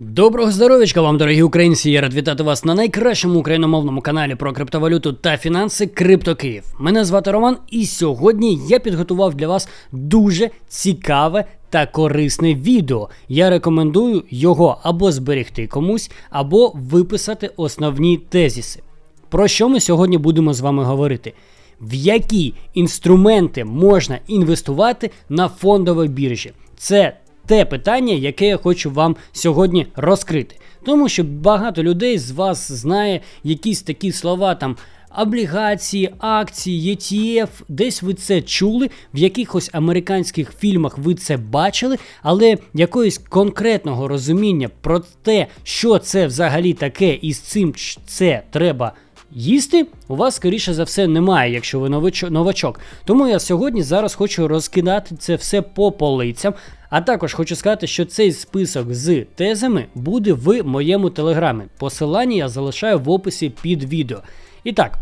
Доброго здоров'ячка вам, дорогі українці! Я рад вітати вас на найкращому україномовному каналі про криптовалюту та фінанси Криптокиїв. Мене звати Роман, і сьогодні я підготував для вас дуже цікаве та корисне відео. Я рекомендую його або зберегти комусь, або виписати основні тезіси. Про що ми сьогодні будемо з вами говорити? В які інструменти можна інвестувати на фондовій біржі? Це те питання, яке я хочу вам сьогодні розкрити. Тому що багато людей з вас знає якісь такі слова там. Облігації, акції, ETF, десь ви це чули, в якихось американських фільмах ви це бачили, але якогось конкретного розуміння про те, що це взагалі таке і з цим це треба їсти, у вас, скоріше за все, немає, якщо ви новачок. Тому я сьогодні зараз хочу розкидати це все по полицям. А також хочу сказати, що цей список з тезами буде в моєму телеграмі. Посилання я залишаю в описі під відео. І так,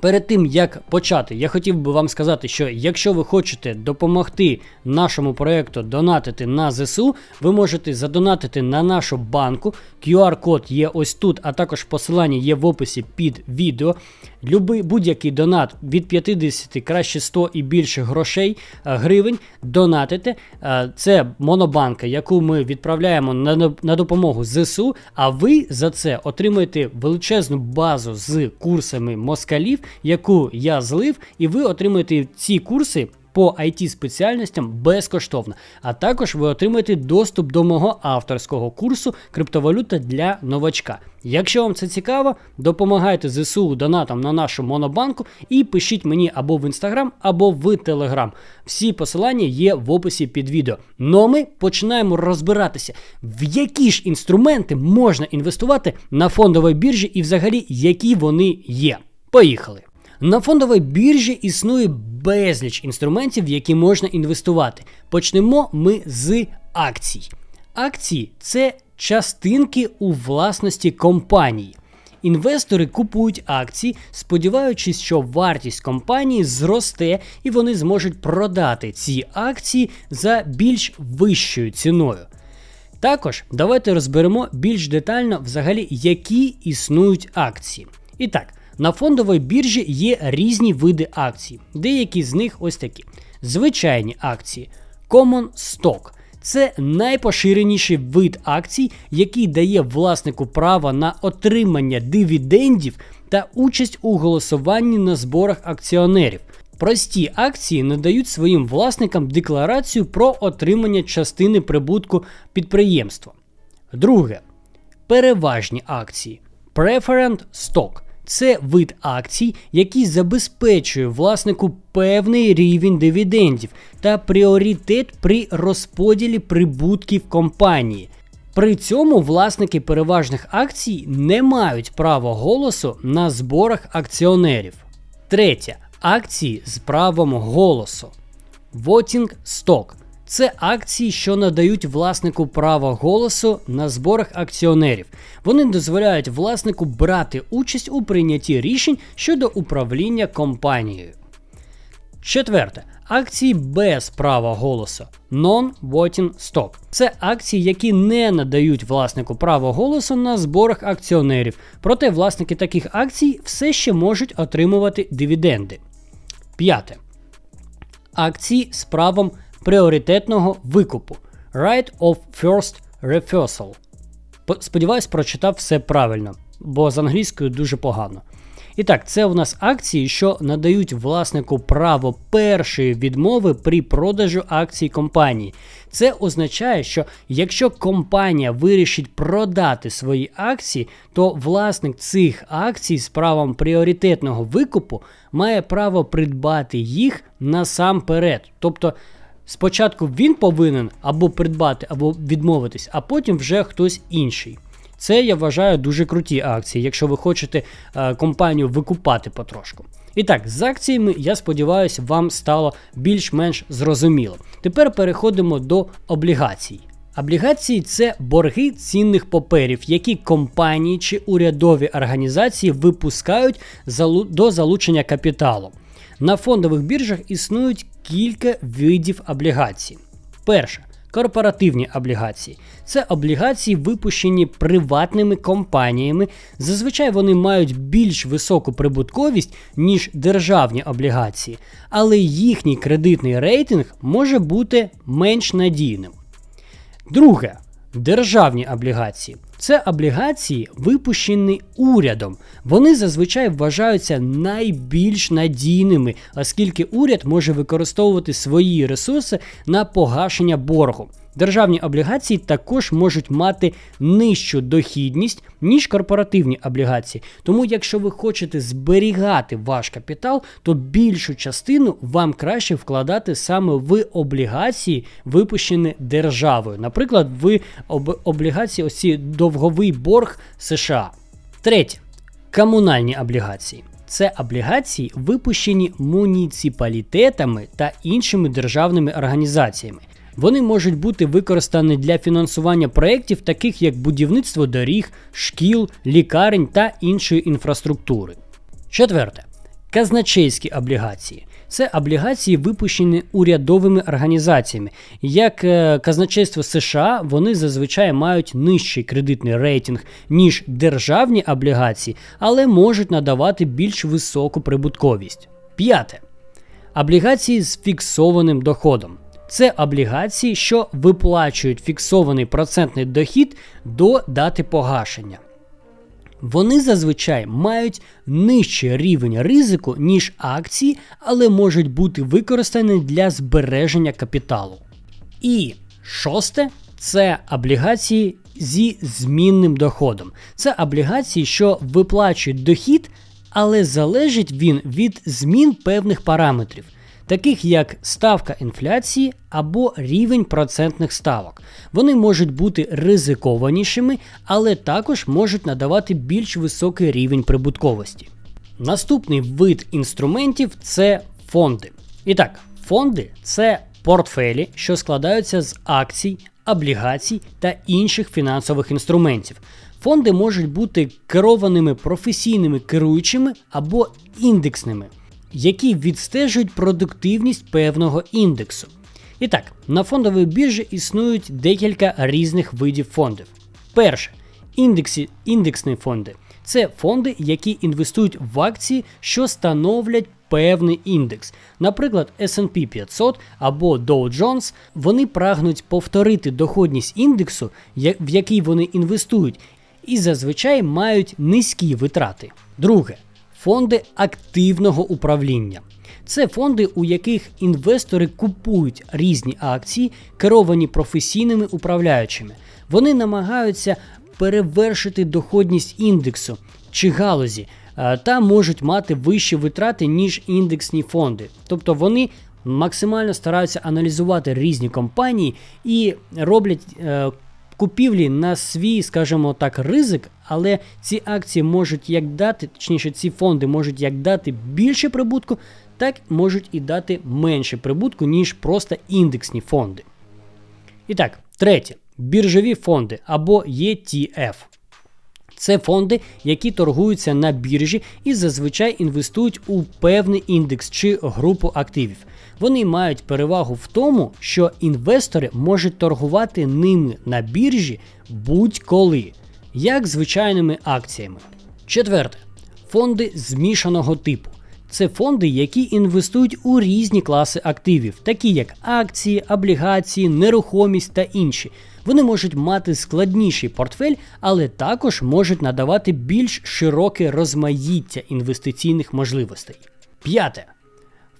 Перед тим як почати, я хотів би вам сказати, що якщо ви хочете допомогти нашому проекту донатити на ЗСУ, ви можете задонатити на нашу банку. QR-код є ось тут, а також посилання є в описі під відео. Любий будь-який донат від 50, краще 100 і більше грошей е, гривень донатите. Е, Це монобанка, яку ми відправляємо на, на допомогу ЗСУ. А ви за це отримаєте величезну базу з курсами москалів, яку я злив, і ви отримаєте ці курси. По it спеціальностям безкоштовно, а також ви отримаєте доступ до мого авторського курсу криптовалюта для новачка. Якщо вам це цікаво, допомагайте ЗСУ донатом на нашу монобанку і пишіть мені або в інстаграм, або в телеграм. Всі посилання є в описі під відео. Ну а ми починаємо розбиратися, в які ж інструменти можна інвестувати на фондовій біржі і взагалі які вони є. Поїхали! На фондовій біржі існує безліч інструментів, в які можна інвестувати. Почнемо ми з акцій. Акції це частинки у власності компанії. Інвестори купують акції, сподіваючись, що вартість компанії зросте і вони зможуть продати ці акції за більш вищою ціною. Також давайте розберемо більш детально взагалі, які існують акції. І так, на фондовій біржі є різні види акцій. Деякі з них ось такі: звичайні акції, Common Stock. Це найпоширеніший вид акцій, який дає власнику право на отримання дивідендів та участь у голосуванні на зборах акціонерів. Прості акції надають своїм власникам декларацію про отримання частини прибутку підприємства. Друге переважні акції. Preferred Stock – це вид акцій, який забезпечує власнику певний рівень дивідендів та пріоритет при розподілі прибутків компанії. При цьому власники переважних акцій не мають права голосу на зборах акціонерів. Третє. Акції з правом голосу. Voting Stock – це акції, що надають власнику право голосу на зборах акціонерів. Вони дозволяють власнику брати участь у прийнятті рішень щодо управління компанією. Четверте. Акції без права голосу Non-Voting Stock. Це акції, які не надають власнику право голосу на зборах акціонерів. Проте власники таких акцій все ще можуть отримувати дивіденди. П'яте. Акції з правом пріоритетного викупу Right of First Refusal. Сподіваюсь, прочитав все правильно, бо з англійською дуже погано. І так, це у нас акції, що надають власнику право першої відмови при продажу акцій компанії. Це означає, що якщо компанія вирішить продати свої акції, то власник цих акцій з правом пріоритетного викупу має право придбати їх насамперед. Тобто спочатку він повинен або придбати, або відмовитись, а потім вже хтось інший. Це я вважаю дуже круті акції, якщо ви хочете е, компанію викупати потрошку. І так, з акціями, я сподіваюся, вам стало більш-менш зрозуміло. Тепер переходимо до облігацій. Облігації це борги цінних паперів, які компанії чи урядові організації випускають до залучення капіталу. На фондових біржах існують кілька видів облігацій. Перше Корпоративні облігації це облігації, випущені приватними компаніями. Зазвичай вони мають більш високу прибутковість, ніж державні облігації, але їхній кредитний рейтинг може бути менш надійним. Друге, державні облігації. Це облігації, випущені урядом. Вони зазвичай вважаються найбільш надійними, оскільки уряд може використовувати свої ресурси на погашення боргу. Державні облігації також можуть мати нижчу дохідність, ніж корпоративні облігації. Тому, якщо ви хочете зберігати ваш капітал, то більшу частину вам краще вкладати саме в облігації, випущені державою. Наприклад, в об облігації ось довговий борг США. Третє комунальні облігації. Це облігації, випущені муніципалітетами та іншими державними організаціями. Вони можуть бути використані для фінансування проєктів, таких як будівництво доріг, шкіл, лікарень та іншої інфраструктури. Четверте. Казначейські облігації. Це облігації, випущені урядовими організаціями. Як е, казначейство США, вони зазвичай мають нижчий кредитний рейтинг, ніж державні облігації, але можуть надавати більш високу прибутковість. П'яте. Облігації з фіксованим доходом. Це облігації, що виплачують фіксований процентний дохід до дати погашення. Вони зазвичай мають нижчий рівень ризику, ніж акції, але можуть бути використані для збереження капіталу. І шосте це облігації зі змінним доходом. Це облігації, що виплачують дохід, але залежить він від змін певних параметрів таких як ставка інфляції або рівень процентних ставок. Вони можуть бути ризикованішими, але також можуть надавати більш високий рівень прибутковості. Наступний вид інструментів це фонди. І так, фонди це портфелі, що складаються з акцій, облігацій та інших фінансових інструментів. Фонди можуть бути керованими професійними керуючими або індексними які відстежують продуктивність певного індексу. І так, на фондовій біржі існують декілька різних видів фондів. Перше, індексі, індексні фонди це фонди, які інвестують в акції, що становлять певний індекс. Наприклад, SP 500 або Dow Jones, вони прагнуть повторити доходність індексу, в який вони інвестують, і зазвичай мають низькі витрати. Друге, фонди активного управління. Це фонди, у яких інвестори купують різні акції, керовані професійними управляючими. Вони намагаються перевершити доходність індексу чи галузі е, та можуть мати вищі витрати, ніж індексні фонди. Тобто вони максимально стараються аналізувати різні компанії і роблять е, купівлі на свій, скажімо так, ризик, але ці акції можуть як дати, точніше, ці фонди можуть як дати більше прибутку, так можуть і дати менше прибутку, ніж просто індексні фонди. І так, третє біржові фонди або ETF. Це фонди, які торгуються на біржі і зазвичай інвестують у певний індекс чи групу активів. Вони мають перевагу в тому, що інвестори можуть торгувати ними на біржі будь-коли, як звичайними акціями. Четверте, фонди змішаного типу. Це фонди, які інвестують у різні класи активів, такі як акції, облігації, нерухомість та інші. Вони можуть мати складніший портфель, але також можуть надавати більш широке розмаїття інвестиційних можливостей. П'яте.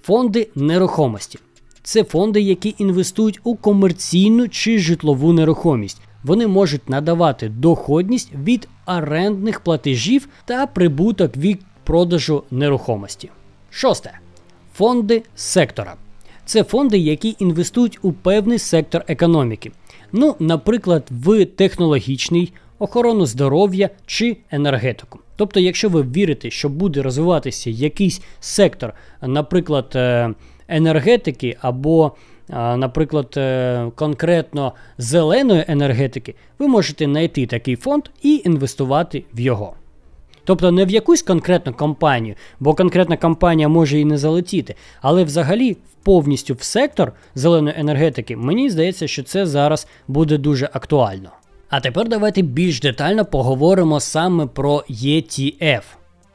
Фонди нерухомості. Це фонди, які інвестують у комерційну чи житлову нерухомість. Вони можуть надавати доходність від орендних платежів та прибуток від продажу нерухомості. Шосте. Фонди сектора. Це фонди, які інвестують у певний сектор економіки. Ну, наприклад, в технологічний, охорону здоров'я чи енергетику. Тобто, якщо ви вірите, що буде розвиватися якийсь сектор, наприклад, е, енергетики або, е, наприклад, е, конкретно зеленої енергетики, ви можете знайти такий фонд і інвестувати в його. Тобто не в якусь конкретну компанію, бо конкретна компанія може і не залетіти, але взагалі повністю в сектор зеленої енергетики, мені здається, що це зараз буде дуже актуально. А тепер давайте більш детально поговоримо саме про ETF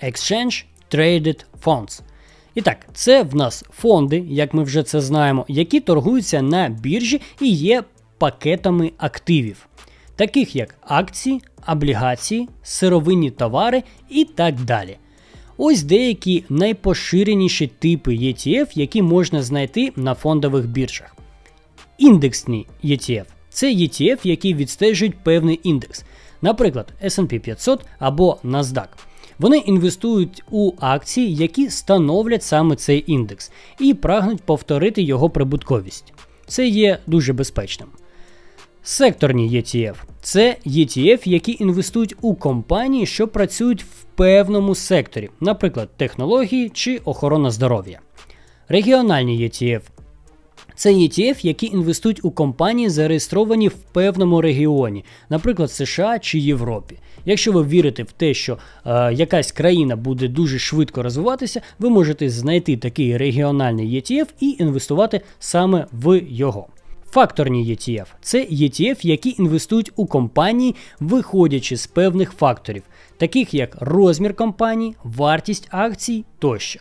Exchange Traded Funds. І так, це в нас фонди, як ми вже це знаємо, які торгуються на біржі і є пакетами активів, таких як акції, облігації, сировинні товари і так далі. Ось деякі найпоширеніші типи ETF, які можна знайти на фондових біржах. Індексні ETF це ETF, які відстежують певний індекс, наприклад, SP 500 або NASDAQ. Вони інвестують у акції, які становлять саме цей індекс, і прагнуть повторити його прибутковість. Це є дуже безпечним. Секторні ETF це ETF, які інвестують у компанії, що працюють в певному секторі, наприклад, технології чи охорона здоров'я. Регіональні ETF це ETF, які інвестують у компанії, зареєстровані в певному регіоні, наприклад, США чи Європі. Якщо ви вірите в те, що е, якась країна буде дуже швидко розвиватися, ви можете знайти такий регіональний ETF і інвестувати саме в його. Факторні ETF це ETF, які інвестують у компанії, виходячи з певних факторів, таких як розмір компанії, вартість акцій тощо.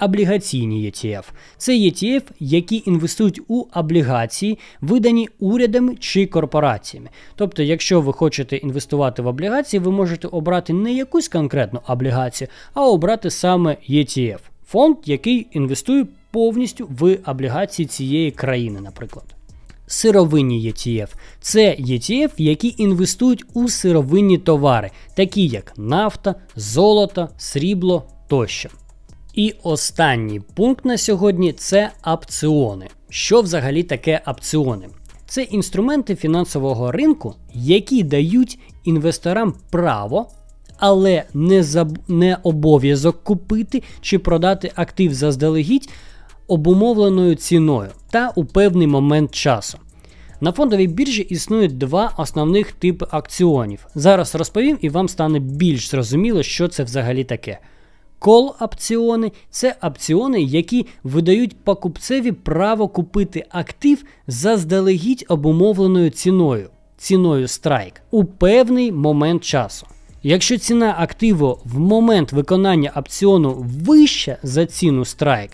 Облігаційні ETF це ETF, які інвестують у облігації, видані урядами чи корпораціями. Тобто, якщо ви хочете інвестувати в облігації, ви можете обрати не якусь конкретну облігацію, а обрати саме ETF фонд, який інвестує повністю в облігації цієї країни, наприклад сировинні ETF. Це ETF, які інвестують у сировинні товари, такі як нафта, золото, срібло тощо. І останній пункт на сьогодні це опціони. Що взагалі таке опціони? Це інструменти фінансового ринку, які дають інвесторам право, але не заб... не обов'язок купити чи продати актив заздалегідь обумовленою ціною та у певний момент часу. На фондовій біржі існують два основних типи акціонів. Зараз розповім і вам стане більш зрозуміло, що це взагалі таке. Кол-опціони це опціони, які видають покупцеві право купити актив заздалегідь обумовленою ціною, ціною страйк у певний момент часу. Якщо ціна активу в момент виконання опціону вища за ціну страйк,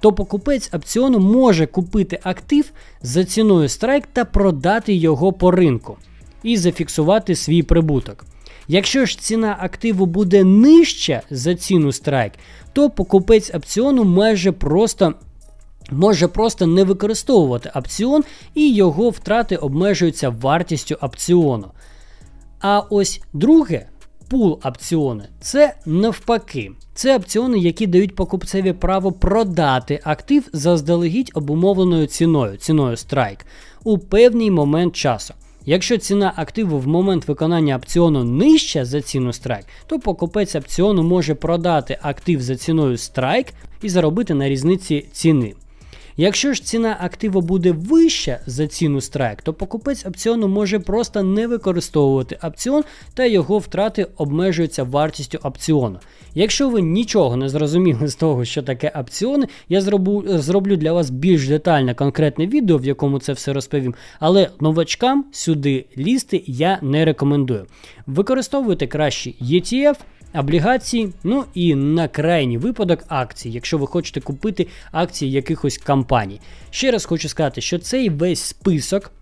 то покупець опціону може купити актив за ціною страйк та продати його по ринку і зафіксувати свій прибуток. Якщо ж ціна активу буде нижча за ціну страйк, то покупець опціону майже просто може просто не використовувати опціон і його втрати обмежуються вартістю опціону. А ось друге пул опціони це навпаки. Це опціони, які дають покупцеві право продати актив заздалегідь обумовленою ціною, ціною страйк, у певний момент часу. Якщо ціна активу в момент виконання опціону нижча за ціну страйк, то покупець опціону може продати актив за ціною страйк і заробити на різниці ціни. Якщо ж ціна активу буде вища за ціну страйк, то покупець опціону може просто не використовувати опціон та його втрати обмежуються вартістю опціону. Якщо ви нічого не зрозуміли з того, що таке опціони, я зроблю, зроблю для вас більш детальне конкретне відео, в якому це все розповім. Але новачкам сюди лізти я не рекомендую. Використовуйте краще ETF, облігації, ну і на крайній випадок акції, якщо ви хочете купити акції якихось компаній. Ще раз хочу сказати, що цей весь список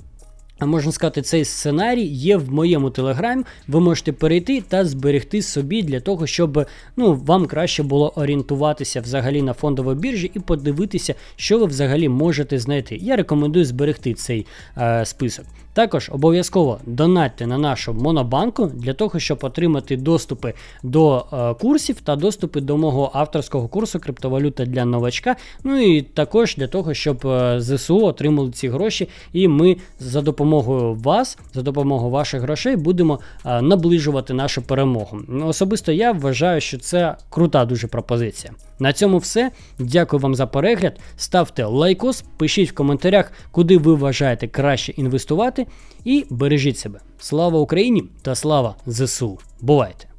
можна сказати, цей сценарій є в моєму телеграмі. Ви можете перейти та зберегти собі для того, щоб ну, вам краще було орієнтуватися взагалі на фондовій біржі і подивитися, що ви взагалі можете знайти. Я рекомендую зберегти цей е, список. Також обов'язково донатьте на нашу монобанку для того, щоб отримати доступи до е, курсів та доступи до мого авторського курсу криптовалюта для новачка. Ну і також для того, щоб е, ЗСУ отримали ці гроші, і ми за допомогою вас, за допомогою ваших грошей, будемо а, наближувати нашу перемогу. Особисто я вважаю, що це крута дуже пропозиція. На цьому все. Дякую вам за перегляд. Ставте лайкос, пишіть в коментарях, куди ви вважаєте краще інвестувати, і бережіть себе. Слава Україні та слава ЗСУ! Бувайте!